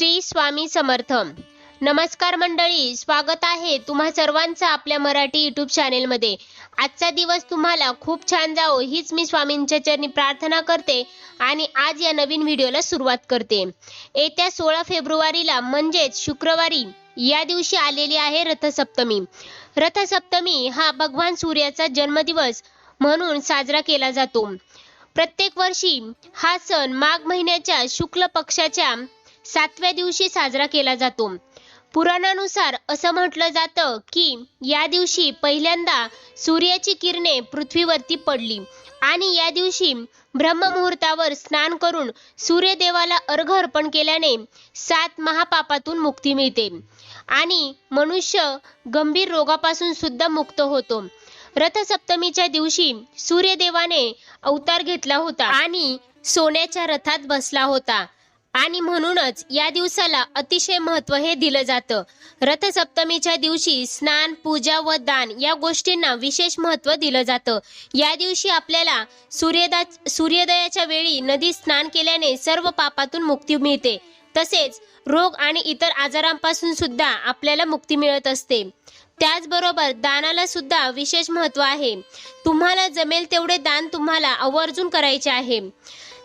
श्री स्वामी समर्थ. नमस्कार मंडळी स्वागत आहे तुम्हा सर्वांचं आपल्या मराठी युट्यूब चॅनेलमध्ये आजचा दिवस तुम्हाला खूप छान जावो हीच मी स्वामींच्या चरणी प्रार्थना करते आणि आज या नवीन व्हिडिओला सुरुवात करते. येत्या सोळा फेब्रुवारीला म्हणजेच शुक्रवारी या दिवशी आलेली आहे रथसप्तमी. रथसप्तमी हा भगवान सूर्याचा जन्मदिवस म्हणून साजरा केला जातो. प्रत्येक वर्षी हा सण माघ महिन्याच्या शुक्ल पक्षाच्या सातव्या दिवशी साजरा केला जातो. पुराणानुसार असं म्हटलं जातं की या दिवशी पहिल्यांदा सूर्याची किरणे पृथ्वीवरती पडली आणि या दिवशी ब्रह्ममुहूर्तावर स्नान करून सूर्यदेवाला अर्घ अर्पण केल्याने सात महापापातून मुक्ती मिळते आणि मनुष्य गंभीर रोगापासून सुद्धा मुक्त होतो. रथसप्तमीच्या दिवशी सूर्यदेवाने अवतार घेतला होता आणि सोन्याच्या रथात बसला होता. आणि म्हणूनच या दिवसाला अतिशय महत्त्व हे दिलं जातं. रथसप्तमीच्या दिवशी स्नान पूजा व दान या गोष्टींना विशेष महत्त्व दिलं जातं. या दिवशी आपल्याला सूर्यदा सूर्योदयाच्या वेळी नदीत स्नान केल्याने सर्व पापातून मुक्ती मिळते. तसेच रोग आणि इतर आजारांपासून सुद्धा आपल्याला मुक्ती मिळत असते. त्याचबरोबर दानाला सुद्धा विशेष महत्त्व आहे. तुम्हाला जमेल तेवढे दान तुम्हाला आवर्जून करायचे आहे.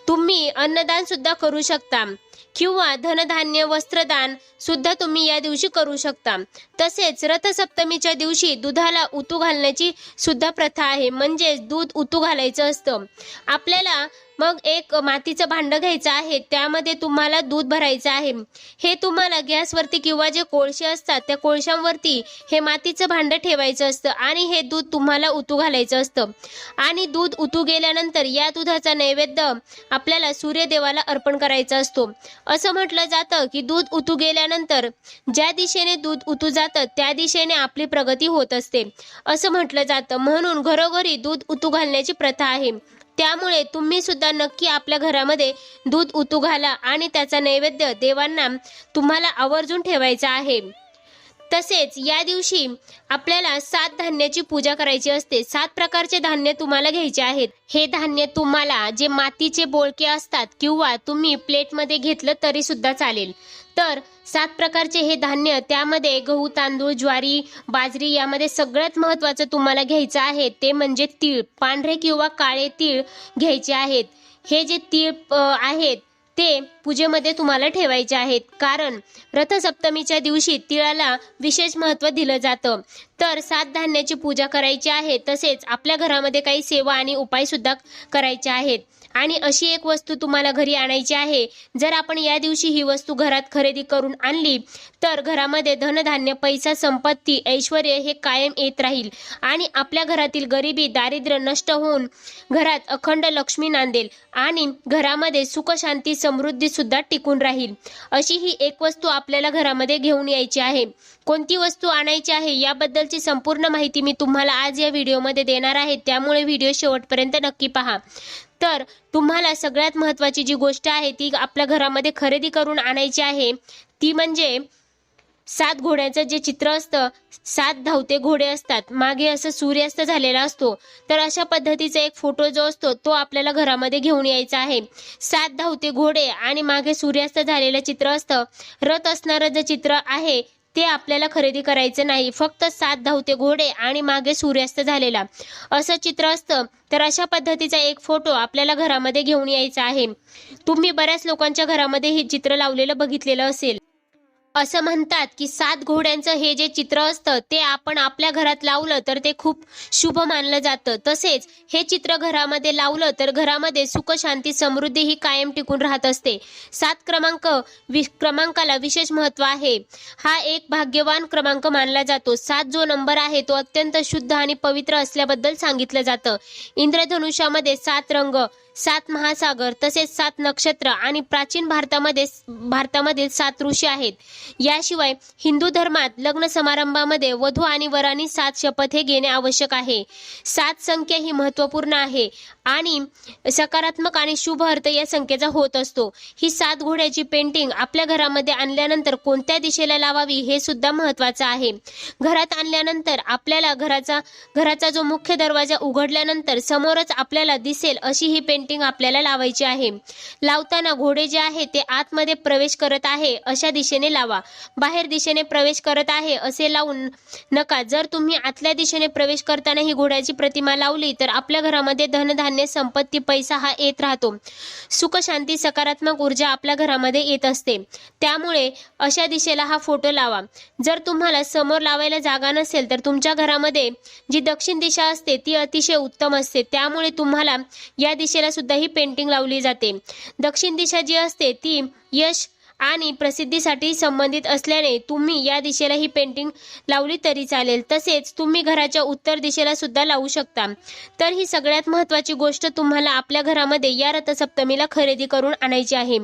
तुम्ही अन्नदान सुद्धा करू शकता. किंवा धनधान्य वस्त्रदान सुद्धा तुम्ही या दिवशी करू शकता. तसेच रथसप्तमीच्या दिवशी दुधाला उतू घालण्याची सुद्धा प्रथा आहे. म्हणजेच दूध उतू घालायचं असतं. आपल्याला मग एक मातीचं भांडं घ्यायचं आहे त्यामध्ये तुम्हाला दूध भरायचं आहे. हे तुम्हाला गॅसवरती किंवा जे कोळसे असतात त्या कोळशांवरती हे मातीचं भांडं ठेवायचं असतं आणि हे दूध तुम्हाला उतू घालायचं असतं. आणि दूध उतू गेल्यानंतर या दुधाचा नैवेद्य आपल्याला सूर्यदेवाला अर्पण करायचा असतो. असं म्हटलं जातं की दूध उतू गेल्यानंतर ज्या दिशेने दूध उतू जातं त्या दिशेने आपली प्रगती होत असते. असं म्हटलं जातं. म्हणून घरोघरी दूध उतू घालण्याची प्रथा आहे. त्यामुळे तुम्ही सुद्धा नक्की आपल्या घरामध्ये दूध उतू घाला आणि त्याचा नैवेद्य देवांना तुम्हाला आवर्जून ठेवायचा आहे. तसेच या दिवशी आपल्याला सात धान्याची पूजा करायची असते. सात प्रकारचे धान्य तुम्हाला घ्यायचे आहेत. हे धान्य तुम्हाला जे मातीचे बोळके असतात किंवा तुम्ही प्लेटमध्ये घेतलं तरी सुद्धा चालेल. तर सात प्रकारचे हे धान्य त्यामध्ये गहू तांदूळ ज्वारी बाजरी यामध्ये सगळ्यात महत्त्वाचं तुम्हाला घ्यायचं आहे ते म्हणजे तीळ पांढरे किंवा काळे तीळ घ्यायचे आहेत. हे जे तीळ आहेत ते पूजेमध्ये तुम्हाला ठेवायचे आहेत. कारण रथसप्तमीच्या दिवशी तिळाला विशेष महत्त्व दिलं जातं. तर सात धान्याची पूजा करायची आहे तसेच आपल्या घरामध्ये काही सेवा आणि उपायसुद्धा करायचे आहेत. आणि अशी एक वस्तू तुम्हाला घरी आणायची आहे. जर आपण या दिवशी ही वस्तू घरात खरेदी करून आणली तर घरामध्ये धनधान्य पैसा संपत्ती ऐश्वर हे कायम येत राहील आणि आपल्या घरातील गरिबी दारिद्र्य नष्ट होऊन घरात अखंड लक्ष्मी नांदेल. आणि घरामध्ये सुखशांती समृद्धीसुद्धा समृद्धी सुद्धा टिकून राहील. अशी ही एक वस्तू आपल्याला घरामध्ये घेऊन यायची आहे. कोणती वस्तू आणायची आहे याबद्दलची संपूर्ण माहिती मी तुम्हाला आज या व्हिडिओमध्ये देणार आहे. त्यामुळे व्हिडिओ शेवटपर्यंत नक्की पहा. तर तुम्हाला सगळ्यात महत्त्वाची जी गोष्ट आहे ती आपल्या घरामध्ये खरेदी करून आणायची आहे ती म्हणजे सात घोड्याचं जे चित्र असतं सात धावते घोडे असतात. मागे असं सूर्यास्त झालेला असतो. तर अशा पद्धतीचा एक फोटो जो असतो तो आपल्याला घरामध्ये घेऊन यायचा आहे. सात धावते घोडे आणि मागे सूर्यास्त झालेलं चित्र असतं. रथ असणारं जे चित्र आहे ते आपल्याला खरेदी करायचं नाही. फक्त सात धावते घोडे आणि मागे सूर्यास्त झालेला असं चित्र असतं. तर अशा पद्धतीचा एक फोटो आपल्याला घरामध्ये घेऊन यायचा आहे. तुम्ही बऱ्याच लोकांच्या घरामध्ये हे चित्र लावलेलं बघितलेलं असेल. असं म्हणतात की सात घोड्यांचं हे जे चित्र असतं ते आपण आपल्या घरात लावलं तर ते खूप शुभ मानलं जातं. तसेच हे चित्र घरामध्ये लावलं तर घरामध्ये सुख शांती समृद्धी ही कायम टिकून राहत असते. सात क्रमांक वि क्रमांकाला विशेष महत्त्व आहे. हा एक भाग्यवान क्रमांक मानला जातो. सात जो नंबर आहे तो अत्यंत शुद्ध आणि पवित्र असल्याबद्दल सांगितलं जातं. इंद्रधनुष्यामध्ये सात रंग सात महासागर तसेच सात नक्षत्र आणि प्राचीन भारतामध्ये भारतामधील सात ऋषी आहेत. याशिवाय हिंदू धर्मात लग्न समारंभामध्ये वधू आणि वरांनी सात शपथ हे घेणे आवश्यक आहे. सात संख्या ही महत्त्वपूर्ण आहे आणि सकारात्मक आणि शुभ अर्थ या संख्येचा होत असतो. ही सात घोड्याची पेंटिंग आपल्या घरामध्ये आणल्यानंतर कोणत्या दिशेला लावावी हे सुद्धा महत्त्वाचं आहे. घरात आणल्यानंतर आपल्याला घराचा घराचा जो मुख्य दरवाजा उघडल्यानंतर समोरच आपल्याला दिसेल अशी ही पेंटिंग पेंटिंग आपल्याला लावायची आहे. लावताना घोडे जे आहे ते आतमध्ये प्रवेश करत आहे अशा दिशेने लावा. बाहेर दिशेने प्रवेश करत आहे असे लावून नका. जर तुम्ही आतल्या दिशेने प्रवेश करताना ही घोड्याची प्रतिमा लावली तर आपल्या घरामध्ये धनधान्य संपत्ती पैसा हा येत राहतो. सुख शांती सकारात्मक ऊर्जा आपल्या घरामध्ये येत असते. त्यामुळे अशा दिशेला हा फोटो लावा. जर तुम्हाला समोर लावायला जागा नसेल तर तुमच्या घरामध्ये जी दक्षिण दिशा असते ती अतिशय उत्तम असते. त्यामुळे तुम्हाला या दिशेला सुद्धा ही पेंटिंग लावली जाते. दक्षिण दिशा जी असते ती यश आणि प्रसिद्धीसाठी संबंधित असल्याने तुम्ही या दिशेला ही पेंटिंग लावली तरी चालेल. तसेच तुम्ही घराच्या उत्तर दिशेला सुद्धा लावू शकता. तर ही सगळ्यात महत्त्वाची गोष्ट तुम्हाला आपल्या घरामध्ये या रथसप्तमीला खरेदी करून आणायची आहे.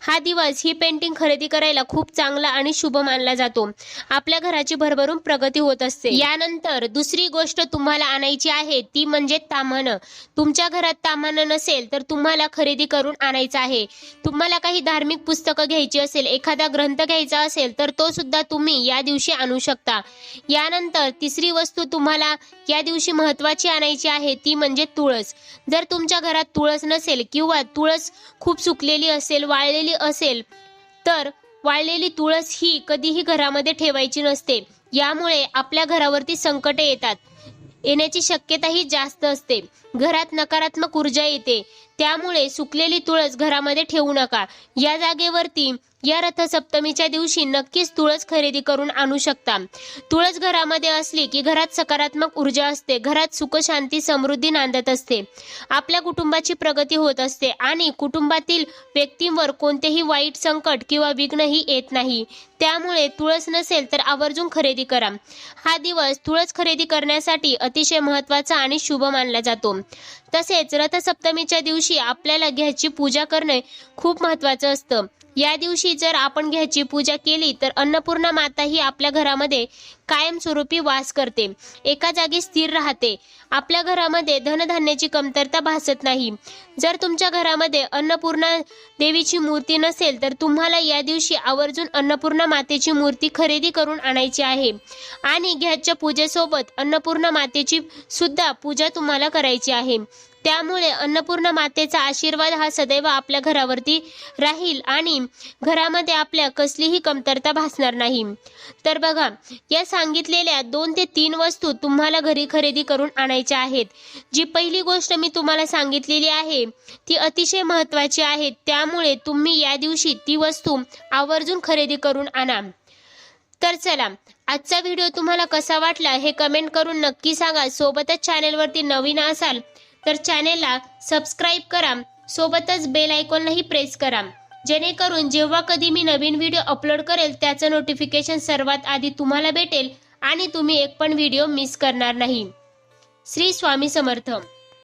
हा दिवस ही पेंटिंग खरेदी करायला खूप चांगला आणि शुभ मानला जातो. आपल्या घराची भरभरून प्रगती होत असते. यानंतर दुसरी गोष्ट तुम्हाला आणायची आहे ती म्हणजे ताम्हाणं. तुमच्या घरात ताम्हाणं नसेल तर तुम्हाला खरेदी करून आणायचं आहे. तुम्हाला काही धार्मिक पुस्तकं घ्यायची असेल एखादा ग्रंथ घ्यायचा असेल तर तो सुद्धा तुम्ही या दिवशी आणू शकता. यानंतर तिसरी वस्तू तुम्हाला या दिवशी महत्वाची आणायची आहे ती म्हणजे तुळस. जर तुमच्या घरात तुळस नसेल किंवा तुळस खूप सुकलेली असेल वाळलेली असेल तर वाळलेली तुळस ही कधीही घरामध्ये ठेवायची नसते. यामुळे आपल्या घरावरती संकटे येतात. येण्याची शक्यताही जास्त असते. घरात नकारात्मक ऊर्जा येते. त्यामुळे सुकलेली तुळस घरामध्ये ठेवू नका. या जागेवरती या रथसप्तमीच्या दिवशी नक्कीच तुळस खरेदी करून आणू शकता. तुळस घरामध्ये असली की घरात सकारात्मक ऊर्जा असते घरात सुख शांती समृद्धी नांदत असते. आपल्या कुटुंबाची प्रगती होत असते आणि कुटुंबातील व्यक्तींवर कोणतेही वाईट संकट किंवा विघ्नही येत नाही. त्यामुळे तुळस नसेल तर आवर्जून खरेदी करा. हा दिवस तुळस खरेदी करण्यासाठी अतिशय महत्त्वाचा आणि शुभ मानला जातो. तसेच रथसप्तमीच्या दिवशी दिवशी आपल्याला घ्याची पूजा करणे खूप महत्त्वाचं असतं. या दिवशी जर आपण घ्याची पूजा केली तर अन्नपूर्णा माता ही आपल्या घरामध्ये कायमस्वरूपी वास करते. एका जागी स्थिर राहते. आपल्या घरामध्ये धनधान्याची कमतरता भासत नाही. जर तुमच्या घरामध्ये अन्नपूर्णा देवीची मूर्ती नसेल तर तुम्हाला या दिवशी आवर्जून अन्नपूर्णा मातेची मूर्ती खरेदी करून आणायची आहे. आणि घ्याच्या पूजेसोबत अन्नपूर्णा मातेची सुद्धा पूजा तुम्हाला करायची आहे. त्यामुळे अन्नपूर्णा मातेचा आशीर्वाद हा सदैव आपल्या घरावरती राहील आणि घरामध्ये आपल्या कसलीही कमतरता भासणार नाही. तर बघा या सांगितलेल्या दोन ते तीन वस्तू तुम्हाला घरी खरेदी करून आणायच्या आहेत. जी पहिली गोष्ट मी तुम्हाला सांगितलेली आहे ती अतिशय महत्त्वाची आहे. त्यामुळे तुम्ही या दिवशी ती वस्तू आवर्जून खरेदी करून आणा. तर चला आजचा व्हिडिओ तुम्हाला कसा वाटला हे कमेंट करून नक्की सांगा. सोबतच चॅनेलवरती नवीन असाल तर चॅनेलला सबस्क्राईब करा. सोबतच बेल आयकॉनलाही प्रेस करा. जेणेकरून जेव्हा कधी मी नवीन व्हिडिओ अपलोड करेल त्याचं नोटिफिकेशन सर्वात आधी तुम्हाला भेटेल आणि तुम्ही एक पण व्हिडिओ मिस करणार नाही. श्री स्वामी समर्थ.